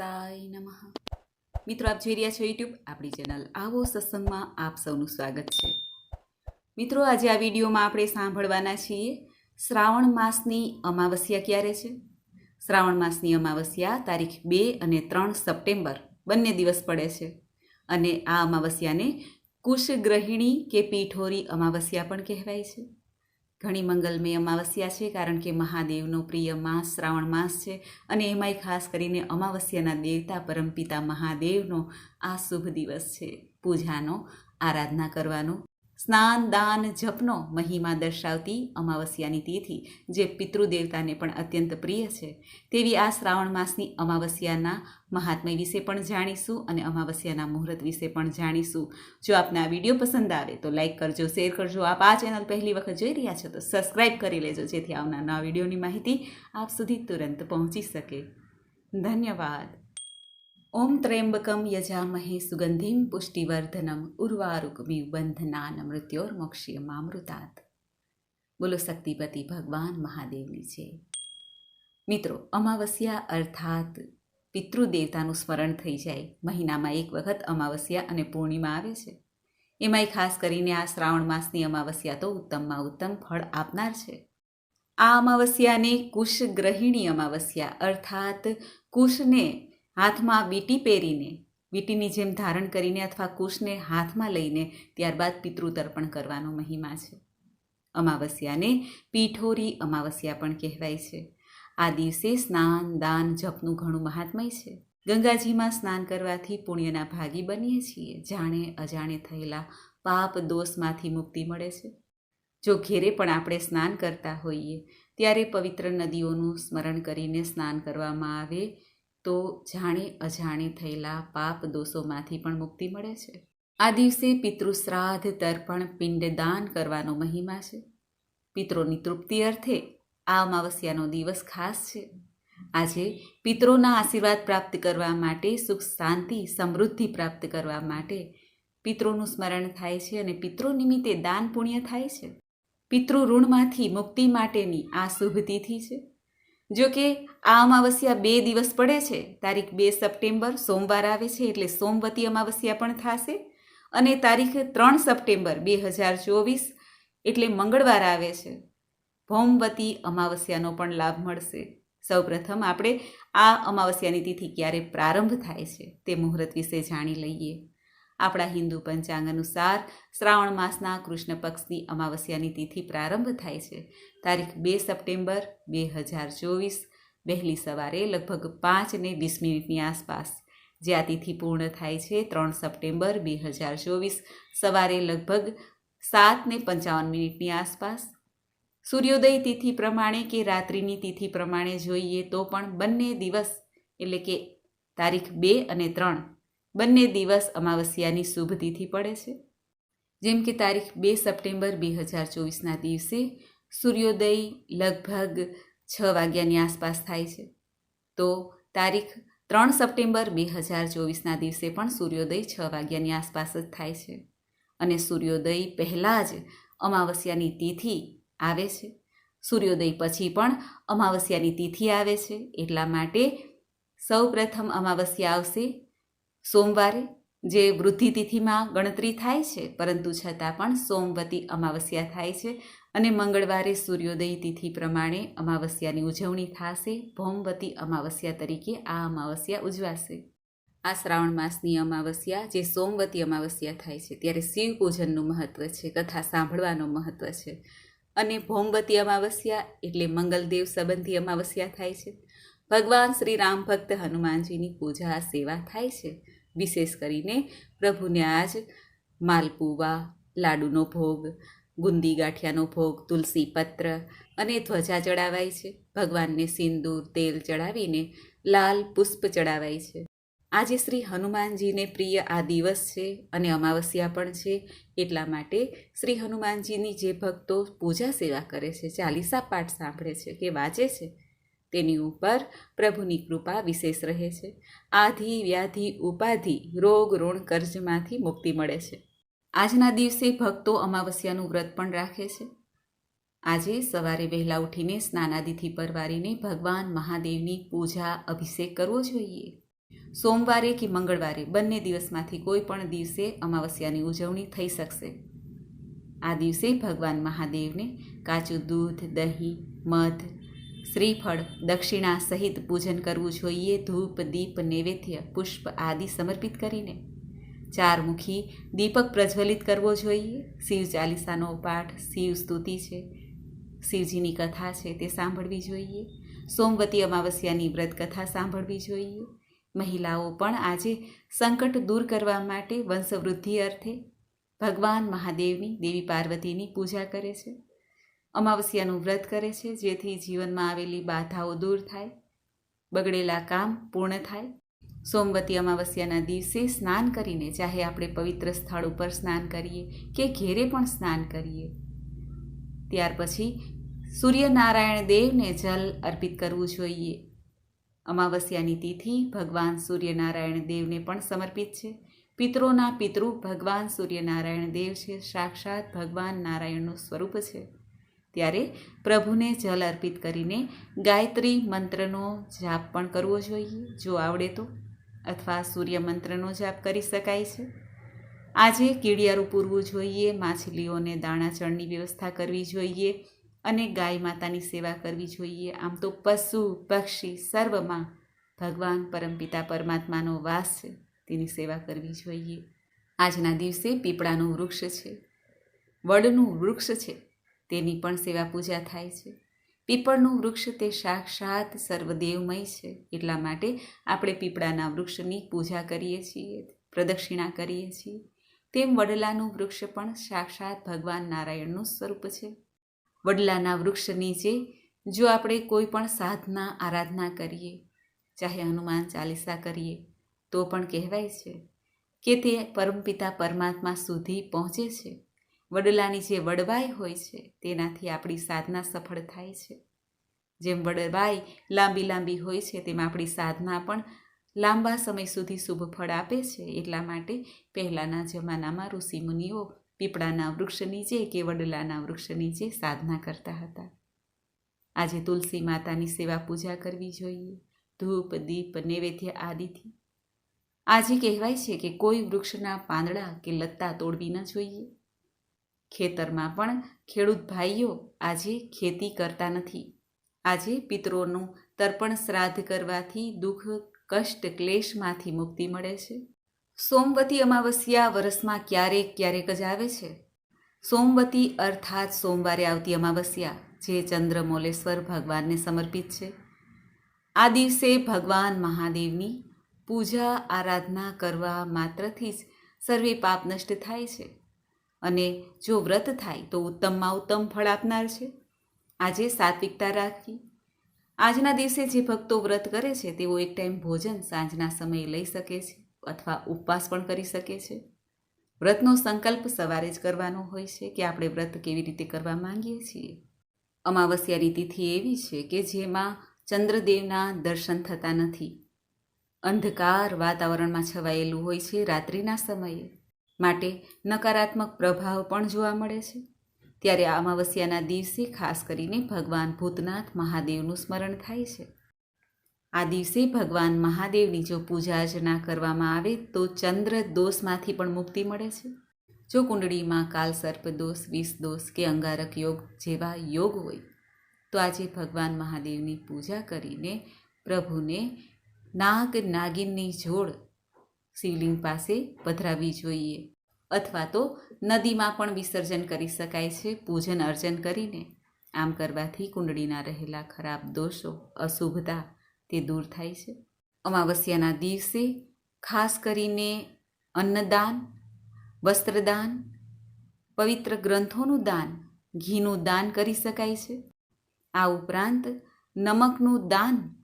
ગણેશાય નમઃ. મિત્રો, આપ જોઈ રહ્યા છો યુટ્યુબ આપણી ચેનલ આવો સત્સંગમાં આપ સૌનું સ્વાગત છે. મિત્રો, આજે આ વિડીયોમાં આપણે સાંભળવાના છીએ, શ્રાવણ માસની અમાવસ્યા ક્યારે છે? શ્રાવણ માસની અમાવસ્યા તારીખ બે અને ત્રણ સપ્ટેમ્બર, બંને દિવસ પડે છે. અને આ અમાવસ્યાને કુશગ્રહિણી કે પીઠોરી અમાવસ્યા પણ કહેવાય છે. ઘણી મંગલમય અમાવસ્યા છે, કારણ કે મહાદેવનો પ્રિય માસ શ્રાવણ માસ છે અને એમાંય ખાસ કરીને અમાવસ્યાના દેવતા પરમપિતા મહાદેવનો આ શુભ દિવસ છે. પૂજાનો, આરાધના કરવાનો સ્નાન, દાન, જપનો મહિમા દર્શાવતી અમાવસ્યાની તિથિ, જે પિતૃદેવતાને પણ અત્યંત પ્રિય છે. તેવી આ શ્રાવણ માસની અમાવસ્યાના મહાત્મય વિશે પણ જાણીશું અને અમાવસ્યાના મુહૂર્ત વિશે પણ જાણીશું. જો આપને આ વીડિયો પસંદ આવે તો લાઇક કરજો, શેર કરજો. આપ આ ચેનલ પહેલી વખત જોઈ રહ્યા છો તો સબસ્ક્રાઈબ કરી લેજો, જેથી આવનાર નવા વિડીયોની માહિતી આપ સુધી તુરંત પહોંચી શકે. ધન્યવાદ. ઓમ ત્ર્યંબકમ યજામહે સુગંધિમ પુષ્ટિવર્ધનમ ઉર્વારુકમી બંધનાન મૃત્યોર્મોક્ષ્યમામૃતાત બોલો શક્તિપતિ ભગવાન મહાદેવની છે મિત્રો અમાવસ્યા અર્થાત પિતૃદેવતાનું સ્મરણ થઈ જાય, મહિનામાં એક વખત અમાવસ્યા અને પૂર્ણિમા આવે છે. એમાંય ખાસ કરીને આ શ્રાવણ માસની અમાવસ્યા તો ઉત્તમમાં ઉત્તમ ફળ આપનાર છે. આ અમાવસ્યાને કુશગ્રહિણી અમાવસ્યા અર્થાત કુશને હાથમાં વીંટી પહેરીને વીંટીની જેમ ધારણ કરીને અથવા કુશને હાથમાં લઈને ત્યારબાદ પિતૃતર્પણ કરવાનો મહિમા છે. અમાવસ્યાને પીઠોરી અમાવસ્યા પણ કહેવાય છે. આ દિવસે સ્નાન, દાન, જપનું ઘણું મહાત્મય છે. ગંગાજીમાં સ્નાન કરવાથી પુણ્યના ભાગી બનીએ છીએ. જાણે અજાણે થયેલા પાપ દોષમાંથી મુક્તિ મળે છે. જો ઘેરે પણ આપણે સ્નાન કરતા હોઈએ, ત્યારે પવિત્ર નદીઓનું સ્મરણ કરીને સ્નાન કરવામાં આવે તો જાણે અજાણે થયેલા પાપ દોષોમાંથી પણ મુક્તિ મળે છે. આ દિવસે પિતૃશ્રાદ્ધ તર્પણ પિંડદાન કરવાનો મહિમા છે. પિત્રોની તૃપ્તિ અર્થે આ અમાવસ્યાનો દિવસ ખાસ છે. આજે પિત્રોના આશીર્વાદ પ્રાપ્ત કરવા માટે સુખ, શાંતિ, સમૃદ્ધિ પ્રાપ્ત કરવા માટે પિત્રોનું સ્મરણ થાય છે અને પિત્રો નિમિત્તે દાન પુણ્ય થાય છે. પિતૃ ઋણમાંથી મુક્તિ માટેની આ શુભ તિથિ છે. જો કે આ અમાવસ્યા બે દિવસ પડે છે. તારીખ બે સપ્ટેમ્બર સોમવાર આવે છે એટલે સોમવતી અમાવસ્યા પણ થશે અને તારીખ ત્રણ સપ્ટેમ્બર બે હજાર ચોવીસ એટલે મંગળવાર આવે છે. ભૌમવતી અમાવસ્યાનો પણ લાભ મળશે. સૌપ્રથમ આપણે આ અમાવસ્યાની તિથિ ક્યારે પ્રારંભ થાય છે તે મુહૂર્ત વિશે જાણી લઈએ. આપણા હિન્દુ પંચાંગ અનુસાર શ્રાવણ માસના કૃષ્ણ પક્ષની અમાવસ્યાની તિથિ પ્રારંભ થાય છે. તારીખ બે સપ્ટેમ્બર બે હજાર ચોવીસ, વહેલી સવારે લગભગ પાંચ ને વીસ મિનિટની આસપાસ. જે આ તિથિ પૂર્ણ થાય છે ત્રણ સપ્ટેમ્બર બે હજાર ચોવીસ, સવારે લગભગ સાત ને પંચાવન મિનિટની આસપાસ. સૂર્યોદય તિથિ પ્રમાણે કે રાત્રિની તિથિ પ્રમાણે જોઈએ તો પણ બંને દિવસ એટલે કે તારીખ બે અને ત્રણ બંને દિવસ અમાવસ્યાની શુભ તિથિ પડે છે. જેમ કે તારીખ બે સપ્ટેમ્બર બે હજાર ચોવીસના દિવસે સૂર્યોદય લગભગ છ વાગ્યાની આસપાસ થાય છે. તો તારીખ ત્રણ સપ્ટેમ્બર બે હજાર ચોવીસના દિવસે પણ સૂર્યોદય છ વાગ્યાની આસપાસ જ થાય છે અને સૂર્યોદય પહેલાં જ અમાવસ્યાની તિથિ આવે છે. સૂર્યોદય પછી પણ અમાવસ્યાની તિથિ આવે છે. એટલા માટે સૌ પ્રથમ અમાવસ્યા આવશે સોમવારે જે વૃદ્ધિ તિથિમાં ગણતરી થાય છે, પરંતુ છતાં પણ સોમવતી અમાવસ્યા થાય છે અને મંગળવારે સૂર્યોદય તિથિ પ્રમાણે અમાવસ્યાની ઉજવણી થશે. ભૌમવતી અમાવસ્યા તરીકે આ અમાવસ્યા ઉજવાશે. આ શ્રાવણ માસની અમાવસ્યા જે સોમવતી અમાવસ્યા થાય છે, ત્યારે શિવ પૂજનનું મહત્ત્વ છે, કથા સાંભળવાનું મહત્ત્વ છે અને ભૌમવતી અમાવસ્યા એટલે મંગલદેવ સંબંધી અમાવસ્યા થાય છે. ભગવાન શ્રી રામ ભક્ત હનુમાનજીની પૂજા સેવા થાય છે. વિશેષ કરીને પ્રભુને આજ માલપુવા, લાડુનો ભોગ, ગુંદી ગાંઠિયાનો ભોગ, તુલસી પત્ર અને ધ્વજા ચડાવાય છે. ભગવાનને સિંદૂર, તેલ ચડાવીને લાલ પુષ્પ ચડાવાય છે. આજે શ્રી હનુમાનજીને પ્રિય આ દિવસ છે અને અમાવસ્યા પણ છે. એટલા માટે શ્રી હનુમાનજીની જે ભક્તો પૂજા સેવા કરે છે, ચાલીસા પાઠ સાંભળે છે કે વાંચે છે તેની ઉપર પ્રભુની કૃપા વિશેષ રહે છે. આધિ, વ્યાધિ, ઉપાધિ, રોગ, ઋણ, કર્જમાંથી મુક્તિ મળે છે. આજના દિવસે ભક્તો અમાવસ્યાનું વ્રત પણ રાખે છે. આજે સવારે વહેલા ઉઠીને સ્નાનાદિથી પરવારીને ભગવાન મહાદેવની પૂજા, અભિષેક કરવો જોઈએ. સોમવારે કે મંગળવારે બંને દિવસમાંથી કોઈ પણ દિવસે અમાવસ્યાની ઉજવણી થઈ શકશે. આ દિવસે ભગવાન મહાદેવને કાચું દૂધ, દહીં, મધ શ્રીફળ, દક્ષિણા સહિત પૂજન કરવું જોઈએ. ધૂપ, દીપ, નૈવેદ્ય, પુષ્પ આદિ સમર્પિત કરીને. ચારમુખી, દીપક પ્રજ્વલિત કરવો જોઈએ. શિવ ચાલીસાનો પાઠ, શિવ સ્તુતિ છે. શિવજીની કથા છે તે સાંભળવી જોઈએ. સોમવતી અમાવસ્યાની વ્રત કથા સાંભળવી જોઈએ. મહિલાઓ પણ આજે સંકટ દૂર કરવા માટે વંશવૃદ્ધિ અર્થે ભગવાન મહાદેવની દેવી પાર્વતીની પૂજા કરે છે. અમાવસ્યાનું વ્રત કરે છે, જેથી જીવનમાં આવેલી બાધાઓ દૂર થાય, બગડેલા કામ પૂર્ણ થાય. સોમવતી અમાવસ્યાના દિવસે સ્નાન કરીને ચાહે આપણે પવિત્ર સ્થળ ઉપર સ્નાન કરીએ કે ઘેરે પણ સ્નાન કરીએ. ત્યાર પછી સૂર્યનારાયણ દેવને જલ અર્પિત કરવું જોઈએ. અમાવસ્યાની તિથિ ભગવાન સૂર્યનારાયણ દેવને પણ સમર્પિત છે. પિતરોના પિતૃ ભગવાન સૂર્યનારાયણ દેવ છે, સાક્ષાત ભગવાન નારાયણનું સ્વરૂપ છે. ત્યારે પ્રભુને જલ અર્પિત કરીને ગાયત્રી મંત્રનો જાપ પણ કરવો જોઈએ. જો આવડે તો અથવા સૂર્ય મંત્રનો જાપ કરી શકાય છે. આજે કીડિયારું પૂરવું જોઈએ, માછલીઓને દાણા ચણની વ્યવસ્થા કરવી જોઈએ અને ગાય માતાની સેવા કરવી જોઈએ. આમ તો પશુ, પક્ષી સર્વમાં ભગવાન પરમપિતા પરમાત્માનો વાસ છે. તેની સેવા કરવી જોઈએ. આજના દિવસે પીપળાનું વૃક્ષ છે. વડનું વૃક્ષ છે. તેની પણ સેવા પૂજા થાય છે. પીપળનું વૃક્ષ તે સાક્ષાત સર્વદેવમય છે, એટલા માટે આપણે પીપળાના વૃક્ષની પૂજા કરીએ છીએ, પ્રદક્ષિણા કરીએ છીએ. તેમ વડલાનું વૃક્ષ પણ સાક્ષાત ભગવાન નારાયણનું સ્વરૂપ છે. વડલાના વૃક્ષ નીચે જો આપણે કોઈ પણ સાધના, આરાધના કરીએ, ચાહે હનુમાન ચાલીસા કરીએ, તો પણ કહેવાય છે કે તે પરમપિતા પરમાત્મા સુધી પહોંચે છે. વડલાની જે વડવાઈ હોય છે, તેનાથી આપણી સાધના સફળ થાય છે. જેમ વડવાઈ લાંબી લાંબી હોય છે, તેમ આપણી સાધના પણ લાંબા સમય સુધી શુભ ફળ આપે છે. એટલા માટે પહેલાંના જમાનામાં ઋષિમુનિઓ પીપળાના વૃક્ષ નીચે કે વડલાના વૃક્ષ નીચે સાધના કરતા હતા. આજે તુલસી માતાની સેવા પૂજા કરવી જોઈએ. ધૂપ, દીપ, નૈવેદ્ય આદિથી. આજે કહેવાય છે કે કોઈ વૃક્ષના પાંદડા કે લત્તા તોડવી ન જોઈએ. ખેતરમાં પણ ખેડૂત ભાઈઓ આજે ખેતી કરતા નથી. આજે પિતરોનું તર્પણ શ્રાદ્ધ કરવાથી દુઃખ, કષ્ટ, ક્લેશમાંથી મુક્તિ મળે છે. સોમવતી અમાવસ્યા વર્ષમાં ક્યારેક ક્યારેક જ આવે છે. સોમવતી અર્થાત સોમવારે આવતી અમાવસ્યા, જે ચંદ્રમોલેશ્વર ભગવાનને સમર્પિત છે. આ દિવસે ભગવાન મહાદેવની પૂજા, આરાધના કરવા માત્રથી જ સર્વે પાપ નષ્ટ થાય છે. અને જો વ્રત થાય તો ઉત્તમમાં ઉત્તમ ફળ આપનાર છે. આજે સાત્વિકતા રાખવી. આજના દિવસે જે ભક્તો વ્રત કરે છે, તેઓ એક ટાઈમ ભોજન સાંજના સમયે લઈ શકે છે અથવા ઉપવાસ પણ કરી શકે છે. વ્રતનો સંકલ્પ સવારે જ કરવાનો હોય છે કે આપણે વ્રત કેવી રીતે કરવા માંગીએ છીએ. અમાવસ્યાની તિથિ એવી છે કે જેમાં ચંદ્રદેવના દર્શન થતા નથી. અંધકાર વાતાવરણમાં છવાયેલું હોય છે રાત્રિના સમયે. માટે નકારાત્મક પ્રભાવ પણ જોવા મળે છે. ત્યારે અમાવસ્યાના દિવસે ખાસ કરીને ભગવાન ભૂતનાથ મહાદેવનું સ્મરણ થાય છે. આ દિવસે ભગવાન મહાદેવની જો પૂજા અર્ચના કરવામાં આવે તો ચંદ્ર દોષમાંથી પણ મુક્તિ મળે છે. જો કુંડળીમાં કાલ સર્પ દોષ, વિષ દોષ કે અંગારક યોગ જેવા યોગ હોય, તો આજે ભગવાન મહાદેવની પૂજા કરીને પ્રભુને નાગ નાગિનની જોડ શિવલિંગ પાસે પધરાવવી જોઈએ. અથવા તો નદીમાં પણ વિસર્જન કરી શકાય છે, પૂજન અર્ચન કરીને. આમ કરવાથી કુંડળીના રહેલા ખરાબ દોષો, અશુભતા તે દૂર થાય છે. અમાવસ્યાના દિવસે ખાસ કરીને અન્નદાન, વસ્ત્રદાન, પવિત્ર ગ્રંથોનું દાન, ઘીનું દાન કરી શકાય છે. આ ઉપરાંત નમકનું દાન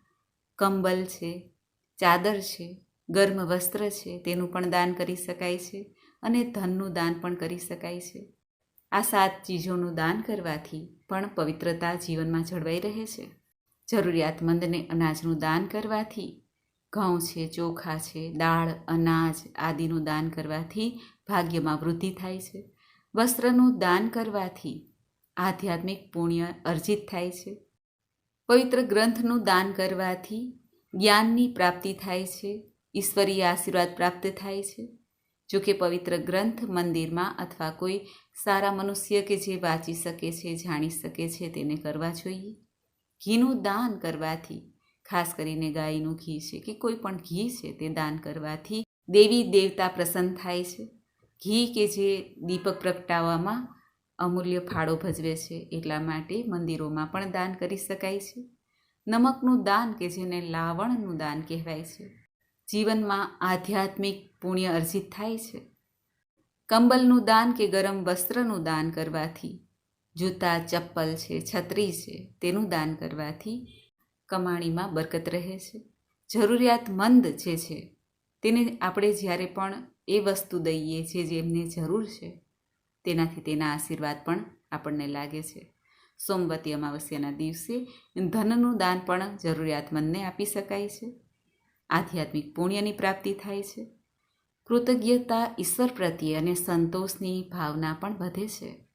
કંબલ છે, ચાદર છે ગર્મ વસ્ત્ર છે, તેનું પણ દાન કરી શકાય છે અને ધનનું દાન પણ કરી શકાય છે. આ સાત ચીજોનું દાન કરવાથી પણ પવિત્રતા જીવનમાં જળવાઈ રહે છે. જરૂરિયાતમંદને અનાજનું દાન કરવાથી, ઘઉં છે, ચોખા છે, દાળ, અનાજ આદિનું દાન કરવાથી ભાગ્યમાં વૃદ્ધિ થાય છે. વસ્ત્રનું દાન કરવાથી આધ્યાત્મિક પુણ્ય અર્જિત થાય છે. પવિત્ર ગ્રંથનું દાન કરવાથી જ્ઞાનની પ્રાપ્તિ થાય છે. ઈશ્વરીય આશીર્વાદ પ્રાપ્ત થાય છે. જો કે પવિત્ર ગ્રંથ મંદિરમાં અથવા કોઈ સારા મનુષ્ય કે જે વાંચી શકે છે, જાણી શકે છે, તેને કરવા જોઈએ. ઘીનું દાન કરવાથી, ખાસ કરીને ગાયનું ઘી છે કે કોઈ પણ ઘી છે તે દાન કરવાથી દેવી દેવતા પ્રસન્ન થાય છે. ઘી કે જે દીપક પ્રગટાવવામાં અમૂલ્ય ફાળો ભજવે છે એટલા માટે મંદિરોમાં પણ દાન કરી શકાય છે. નમકનું દાન કે જેને લાવણનું દાન કહેવાય છે. જીવનમાં આધ્યાત્મિક પુણ્ય અર્જિત થાય છે. કંબલનું દાન કે ગરમ વસ્ત્રનું દાન કરવાથી, જૂતા, ચપ્પલ છે, છત્રી છે, તેનું દાન કરવાથી કમાણીમાં બરકત રહે છે. જરૂરિયાતમંદ જે છે, તેને આપણે જ્યારે પણ એ વસ્તુ દઈએ જે જેમને જરૂર છે, તેનાથી તેના આશીર્વાદ પણ આપણને લાગે છે. સોમવતી અમાવસ્યાના દિવસે ધનનું દાન પણ જરૂરિયાતમંદને આપી શકાય છે. આધ્યાત્મિક પુણ્યની પ્રાપ્તિ થાય છે. કૃતજ્ઞતા ઈશ્વર પ્રત્યે અને સંતોષની ભાવના પણ વધે છે.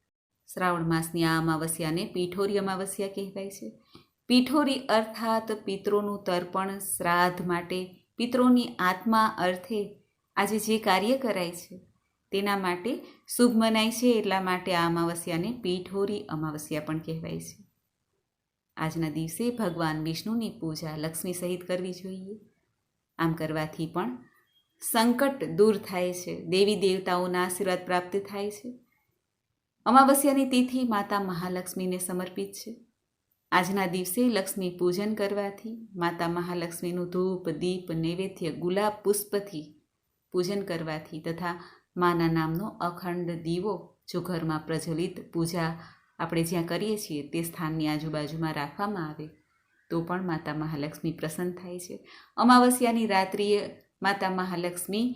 શ્રાવણ માસની આ અમાવસ્યાને પીઠોરી અમાવસ્યા કહેવાય છે. પીઠોરી અર્થાત પિત્રોનું તર્પણ શ્રાદ્ધ માટે પિત્રોની આત્મા અર્થે આજે જે કાર્ય કરાય છે, તેના માટે શુભ મનાય છે એટલા માટે આ અમાવસ્યાને પીઠોરી અમાવસ્યા પણ કહેવાય છે. આજના દિવસે ભગવાન વિષ્ણુની પૂજા લક્ષ્મી સહિત કરવી જોઈએ. આમ કરવાથી પણ સંકટ દૂર થાય છે. દેવી દેવતાઓના આશીર્વાદ પ્રાપ્ત થાય છે. અમાવસ્યાની તિથિ માતા મહાલક્ષ્મીને સમર્પિત છે. આજના દિવસે લક્ષ્મી પૂજન કરવાથી માતા મહાલક્ષ્મીનું ધૂપ, દીપ, નૈવેદ્ય, ગુલાબ પુષ્પથી પૂજન કરવાથી તથા માના નામનો અખંડ દીવો જો ઘરમાં પ્રજ્વલિત પૂજા આપણે જ્યાં કરીએ છીએ તે સ્થાનની આજુબાજુમાં રાખવામાં આવે. તો પણ માતા મહાલક્ષ્મી પ્રસન્ન થાય છે. અમાવસ્યાની રાત્રિએ માતા મહાલક્ષ્મી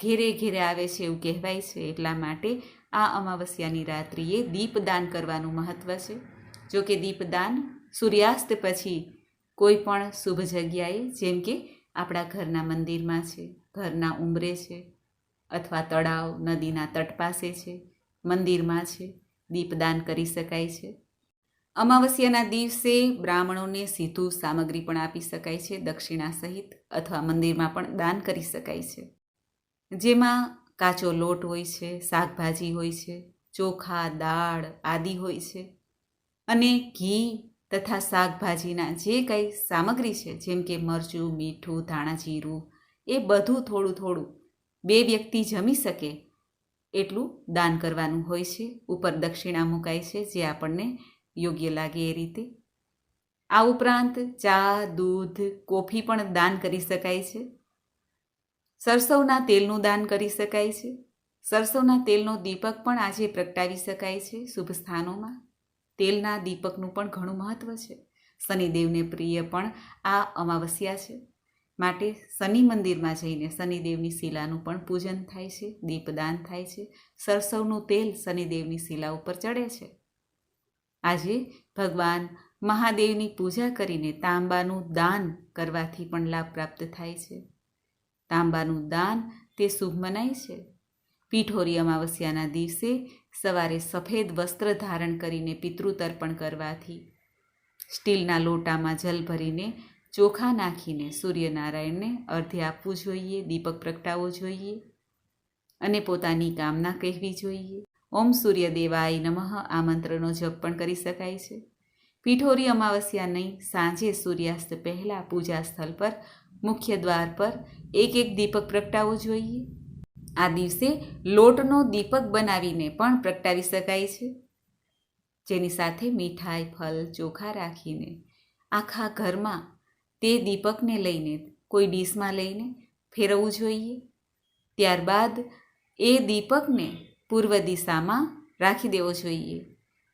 ઘેરે ઘેરે આવે છે એવું કહેવાય છે, એટલા માટે આ અમાવસ્યાની રાત્રિએ દીપદાન કરવાનું મહત્ત્વ છે. જો કે દીપદાન સૂર્યાસ્ત પછી કોઈ પણ શુભ જગ્યાએ, જેમ કે આપણા ઘરના મંદિરમાં છે, ઘરના ઉંબરે છે, અથવા તળાવ નદીના તટ પાસે છે, મંદિરમાં છે, દીપદાન કરી શકાય છે. અમાવસ્યાના દિવસે બ્રાહ્મણોને સીધું સામગ્રી પણ આપી શકાય છે, દક્ષિણા સહિત અથવા મંદિરમાં પણ દાન કરી શકાય છે. જેમાં કાચો લોટ હોય છે, શાકભાજી હોય છે, ચોખા, દાળ આદિ હોય છે. અને ઘી તથા શાકભાજીના જે કંઈ સામગ્રી છે, જેમ કે મરચું, મીઠું ધાણા જીરું એ બધું થોડું થોડું બે વ્યક્તિ જમી શકે એટલું દાન કરવાનું હોય છે. ઉપર દક્ષિણા મુકાય છે, જે આપણને યોગ્ય લાગે એ રીતે? આ ઉપરાંત ચા, દૂધ, કોફી પણ દાન કરી શકાય છે? સરસવના તેલનું દાન કરી શકાય છે? સરસવના તેલનો દીપક પણ આજે પ્રગટાવી શકાય છે શુભ સ્થાનોમાં? તેલના દીપકનું પણ ઘણું મહત્ત્વ છે. શનિદેવને પ્રિય પણ આ અમાવસ્યા છે. માટે શનિ મંદિરમાં જઈને શનિદેવની શિલાનું પણ પૂજન થાય છે, દીપદાન થાય છે. સરસવનું તેલ શનિદેવની શિલા ઉપર ચડે છે. આજે ભગવાન મહાદેવની પૂજા કરીને તાંબાનું દાન કરવાથી પણ લાભ પ્રાપ્ત થાય છે. તાંબાનું દાન તે શુભ મનાય છે. પીઠોરી અમાવસ્યાના દિવસે સવારે સફેદ વસ્ત્ર ધારણ કરીને પિતૃતર્પણ કરવાથી સ્ટીલના લોટામાં જલ ભરીને ચોખા નાખીને સૂર્યનારાયણને અર્ધે આપવું જોઈએ, દીપક પ્રગટાવવો જોઈએ અને પોતાની કામના કહેવી જોઈએ. ઓમ સૂર્યદેવાય નમઃ. આ મંત્રનો જપ પણ કરી શકાય છે. પીઠોરી અમાવસ્યા નહીં, સાંજે સૂર્યાસ્ત પહેલાં પૂજા સ્થળ પર, મુખ્ય દ્વાર પર એક એક દીપક પ્રગટાવવો જોઈએ. આ દિવસે લોટનો દીપક બનાવીને પણ પ્રગટાવી શકાય છે. જેની સાથે મીઠાઈ, ફલ, ચોખા રાખીને આખા ઘરમાં તે દીપકને લઈને, કોઈ ડીશમાં લઈને ફેરવવું જોઈએ. ત્યારબાદ એ દીપકને પૂર્વ દિશામાં રાખી દેવો જોઈએ.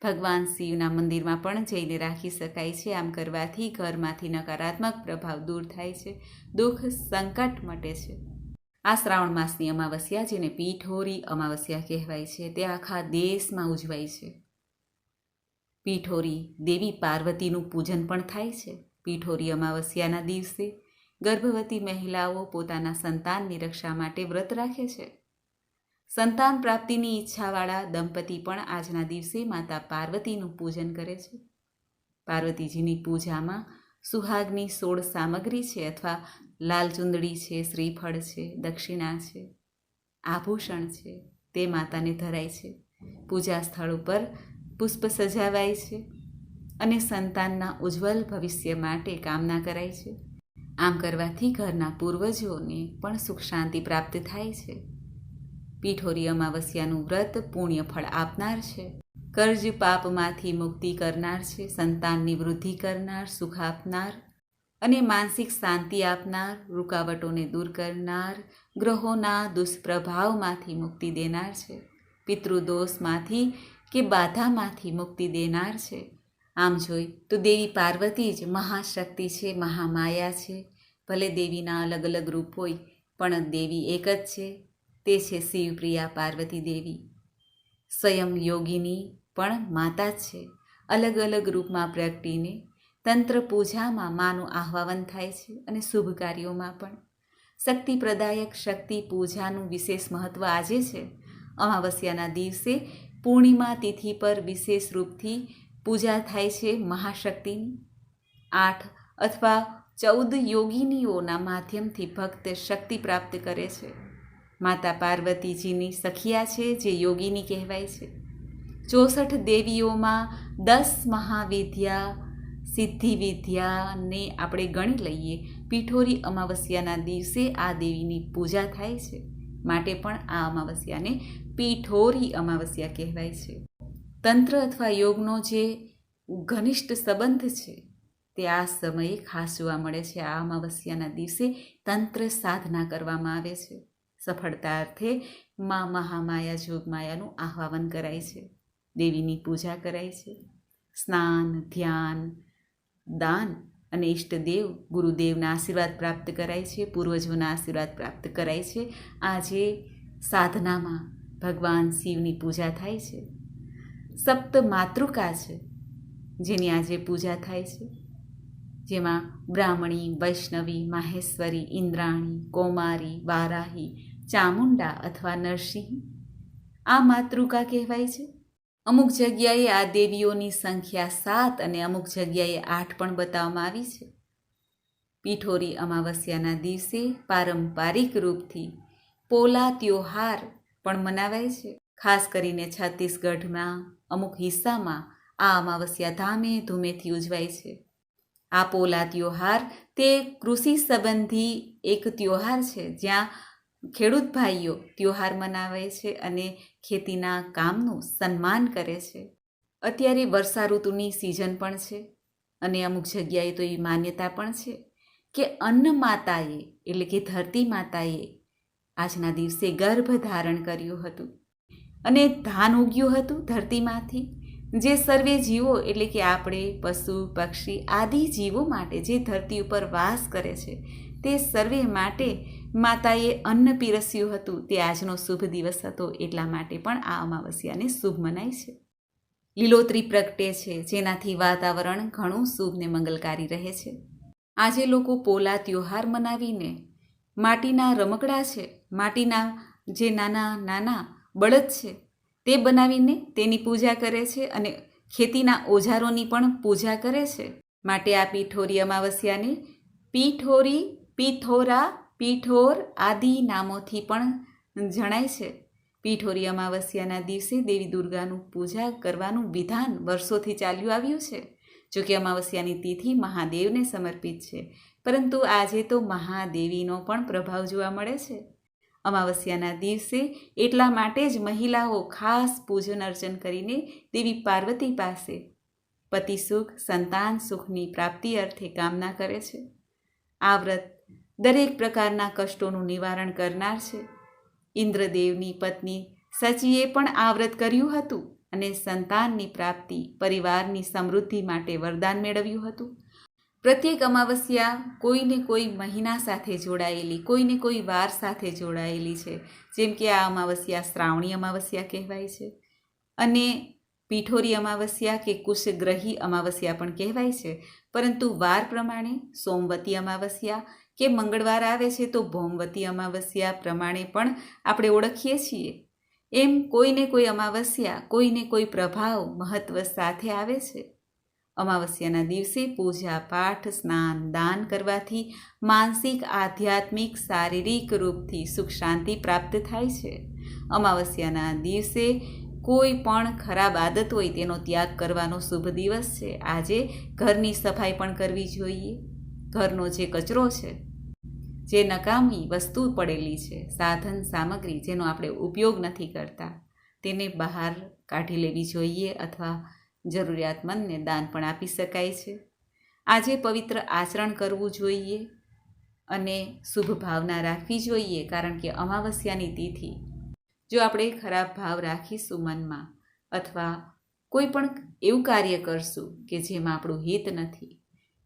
ભગવાન શિવના મંદિરમાં પણ જઈને રાખી શકાય છે. આમ કરવાથી ઘરમાંથી નકારાત્મક પ્રભાવ દૂર થાય છે. દુઃખ, સંકટ મટે છે. આ શ્રાવણ માસની અમાવસ્યા જેને પીઠોરી અમાવસ્યા કહેવાય છે, તે આખા દેશમાં ઉજવાય છે. પીઠોરી દેવી પાર્વતીનું પૂજન પણ થાય છે. પીઠોરી અમાવસ્યાના દિવસે ગર્ભવતી મહિલાઓ પોતાના સંતાનની રક્ષા માટે વ્રત રાખે છે. સંતાન પ્રાપ્તિની ઈચ્છાવાળા દંપતી પણ આજના દિવસે માતા પાર્વતીનું પૂજન કરે છે. પાર્વતીજીની પૂજામાં સુહાગની સોળ સામગ્રી છે અથવા લાલ ચુંદડી છે, શ્રીફળ છે, દક્ષિણા છે, આભૂષણ છે, તે માતાને ધરાય છે. પૂજા સ્થળ ઉપર પુષ્પ સજાવાય છે અને સંતાનના ઉજ્જવલ ભવિષ્ય માટે કામના કરાય છે. આમ કરવાથી ઘરના પૂર્વજોને પણ સુખ શાંતિ પ્રાપ્ત થાય છે. પીઠોરી અમાવસ્યાનું વ્રત પુણ્ય ફળ આપનાર છે. કર્જ પાપમાંથી મુક્તિ કરનાર છે, સંતાનની વૃદ્ધિ કરનાર, સુખ આપનાર અને માનસિક શાંતિ આપનાર, રૂકાવટોને દૂર કરનાર, ગ્રહોના દુષ્પ્રભાવમાંથી મુક્તિ દેનાર છે. પિતૃદોષમાંથી કે બાધામાંથી મુક્તિ દેનાર છે. આમ જોઈ તો દેવી પાર્વતી જ મહાશક્તિ છે, મહામાયા છે. ભલે દેવીના અલગ અલગ રૂપ હોય, પણ દેવી એક જ છે. તે છે શિવપ્રિયા પાર્વતી દેવી. સ્વયં યોગીની પણ માતા છે. અલગ અલગ રૂપમાં પ્રગટીને તંત્ર પૂજામાં માનું આહ્વાન થાય છે અને શુભ કાર્યોમાં પણ. શક્તિ પ્રદાયક શક્તિ પૂજાનું વિશેષ મહત્ત્વ આજે છે. અમાવસ્યાના દિવસે પૂર્ણિમા તિથિ પર વિશેષ રૂપથી પૂજા થાય છે મહાશક્તિની. આઠ અથવા ચૌદ યોગિનીઓના માધ્યમથી ભક્ત શક્તિ પ્રાપ્ત કરે છે. માતા પાર્વતીજીની સખિયા છે, જે યોગીની કહેવાય છે. ચોસઠ દેવીઓમાં દસ મહાવિદ્યા સિદ્ધિ વિદ્યાને આપણે ગણી લઈએ. પીઠોરી અમાવસ્યાના દિવસે આ દેવીની પૂજા થાય છે. માટે પણ આ અમાવસ્યાને પીઠોરી અમાવસ્યા કહેવાય છે. તંત્ર અથવા યોગનો જે ઘનિષ્ઠ સંબંધ છે, તે આ સમયે ખાસ જોવા મળે છે. આ અમાવસ્યાના દિવસે તંત્ર સાધના કરવામાં આવે છે. સફળતા અર્થે મા મહામાયા જોગમાયાનું આહ્વાન કરાય છે. દેવીની પૂજા કરાય છે. સ્નાન, ધ્યાન, દાન અને ઈષ્ટદેવ ગુરુદેવના આશીર્વાદ પ્રાપ્ત કરાય છે. પૂર્વજોના આશીર્વાદ પ્રાપ્ત કરાય છે. આજે સાધનામાં ભગવાન શિવની પૂજા થાય છે. સપ્ત માતૃકા છે જેની આજે પૂજા થાય છે. જેમાં બ્રાહ્મણી, વૈષ્ણવી, માહેશ્વરી, ઇન્દ્રાણી, કૌમારી, વારાહી ચામુંડા અથવા નરસિંહ? આ માતૃકા કહેવાય છે? અમુક જગ્યાએ આ દેવીઓની સંખ્યા સાત અને અમુક જગ્યાએ આઠ પણ બતાવવામાં આવી છે. પીઠોરી અમાવસ્યાના દિવસે પારંપરિક રૂપથી પોલા ત્યોહાર પણ મનાવાય છે. ખાસ કરીને છત્તીસગઢના અમુક હિસ્સામાં આ અમાવસ્યા ધામે ધૂમેથી ઉજવાય છે. આ પોલા ત્યોહાર તે કૃષિ સંબંધી એક ત્યોહાર છે જ્યાં ખેડૂત ભાઈઓ ત્યોહાર મનાવે છે અને ખેતીના કામનું સન્માન કરે છે. અત્યારે વર્ષા ઋતુની સિઝન પણ છે અને અમુક જગ્યાએ તો એ માન્યતા પણ છે કે અન્ન માતાએ એટલે કે ધરતી માતાએ, આજના દિવસે ગર્ભ ધારણ કર્યું હતું. અને ધાન ઉગ્યું હતું ધરતીમાંથી. જે સર્વે જીવો, એટલે કે આપણે, પશુ, પક્ષી, આદિ જીવો માટે જે ધરતી ઉપર વાસ કરે છે, તે સર્વે માટે માતાએ અન્ન પીરસ્યું હતું. તે આજનો શુભ દિવસ હતો. એટલા માટે પણ આ અમાવસ્યાને શુભ મનાય છે. લીલોતરી પ્રગટે છે. જેનાથી વાતાવરણ ઘણું શુભ ને મંગલકારી રહે છે. આજે લોકો પોલા ત્યોહાર મનાવીને માટીના રમકડા છે. માટીના જે નાના નાના બળદ છે તે બનાવીને તેની પૂજા કરે છે અને ખેતીના ઓજારોની પણ પૂજા કરે છે. માટે આ પીઠોરી અમાવસ્યાને પીઠોરી પીઠોરા પીઠોર આદિ નામોથી પણ જણાય છે. પીઠોરી અમાવસ્યાના દિવસે દેવી દુર્ગાનું પૂજા કરવાનું વિધાન વર્ષોથી ચાલ્યું આવ્યું છે. જોકે અમાવસ્યાની તિથિ મહાદેવને સમર્પિત છે, પરંતુ આજે તો મહાદેવીનો પણ પ્રભાવ જોવા મળે છે. અમાવસ્યાના દિવસે એટલા માટે જ મહિલાઓ ખાસ પૂજન અર્ચન કરીને દેવી પાર્વતી પાસે પતિ સુખ, સંતાન સુખની પ્રાપ્તિ અર્થે કામના કરે છે. આ વ્રત દરેક પ્રકારના કષ્ટોનું નિવારણ કરનાર છે. ઇન્દ્રદેવની પત્ની સચીએ પણ આ વ્રત કર્યું હતું અને સંતાનની પ્રાપ્તિ પરિવારની સમૃદ્ધિ માટે વરદાન મેળવ્યું હતું. પ્રત્યેક અમાવસ્યા કોઈને કોઈ મહિના સાથે જોડાયેલી, કોઈને કોઈ વાર સાથે જોડાયેલી છે. જેમ કે આ અમાવસ્યા શ્રાવણી અમાવસ્યા કહેવાય છે અને પીઠોરી અમાવસ્યા કે કુશગ્રહી અમાવસ્યા પણ કહેવાય છે. પરંતુ વાર પ્રમાણે સોમવતી અમાવસ્યા કે મંગળવાર આવે છે તો ભોમવતી અમાવસ્યા પ્રમાણે પણ આપણે ઓળખીએ છીએ. એમ કોઈને કોઈ અમાવસ્યા કોઈને કોઈ પ્રભાવ મહત્વ સાથે આવે છે. અમાવસ્યાના દિવસે પૂજા પાઠ, સ્નાન, દાન કરવાથી માનસિક, આધ્યાત્મિક, શારીરિક રૂપથી સુખ શાંતિ પ્રાપ્ત થાય છે. અમાવસ્યાના દિવસે કોઈ પણ ખરાબ આદત હોય તેનો ત્યાગ કરવાનો શુભ દિવસ છે. આજે ઘરની સફાઈ પણ કરવી જોઈએ. ઘરનો જે કચરો છે જે નકામી વસ્તુ પડેલી છે, સાધન સામગ્રી જેનો આપણે ઉપયોગ નથી કરતા, તેને બહાર કાઢી લેવી જોઈએ અથવા જરૂરિયાતમંદને દાન પણ આપી શકાય છે. આજે પવિત્ર આચરણ કરવું જોઈએ અને શુભ ભાવના રાખવી જોઈએ કારણ કે અમાવસ્યાની તિથિ, જો આપણે ખરાબ ભાવ રાખીશું મનમાં અથવા કોઈ પણ એવું કાર્ય કરશું કે જેમાં આપણું હિત નથી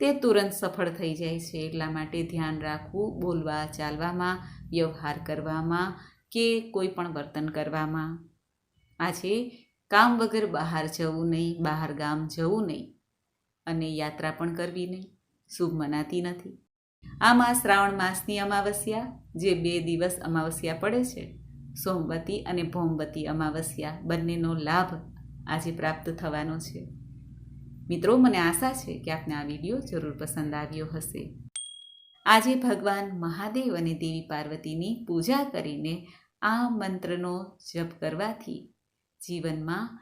તે તુરંત સફળ થઈ જાય છે એટલા માટે ધ્યાન રાખવું, બોલવા, ચાલવામાં, વ્યવહાર કરવામાં કે કોઈ પણ વર્તન કરવામાં. આજે કામ વગર બહાર જવું નહીં, બહાર ગામ જવું નહીં અને યાત્રા પણ કરવી નહીં. શુભ મનાતી નથી. આમાં શ્રાવણ માસની અમાવસ્યા, જે બે દિવસ અમાવસ્યા પડે છે, સોમવતી અને ભોમવતી અમાવસ્યા બંનેનો લાભ આજે પ્રાપ્ત થવાનો છે. મિત્રો, મને આશા છે કે આપને આ વીડિયો જરૂર પસંદ આવ્યો હશે. આજે ભગવાન મહાદેવ અને દેવી પાર્વતીની પૂજા કરીને આ મંત્રનો જપ કરવાથી જીવનમાં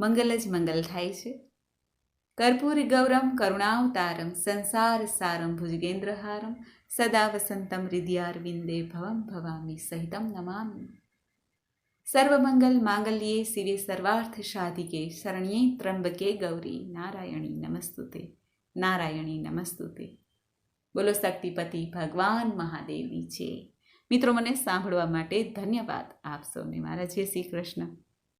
મંગલ જ મંગલ થાય છે. કર્પૂર ગૌરમ કરુણાવતારમ સંસાર સારમ ભુજગેન્દ્રહારમ સદા વસંતમ હૃદયારવિંદે ભવમ ભવામી સહિતમ નમામિ. સર્વમંગલ માંગલ્યે શિવે સર્વાર્થ સાધિકે શરણ્યે ત્રંબકે ગૌરી નારાયણી નમસ્તુતે નારાયણી નમસ્તુતે બોલો શક્તિપતિ ભગવાન મહાદેવની છે મિત્રો, મને સાંભળવા માટે ધન્યવાદ. આપ સૌને મારા જય શ્રી કૃષ્ણ.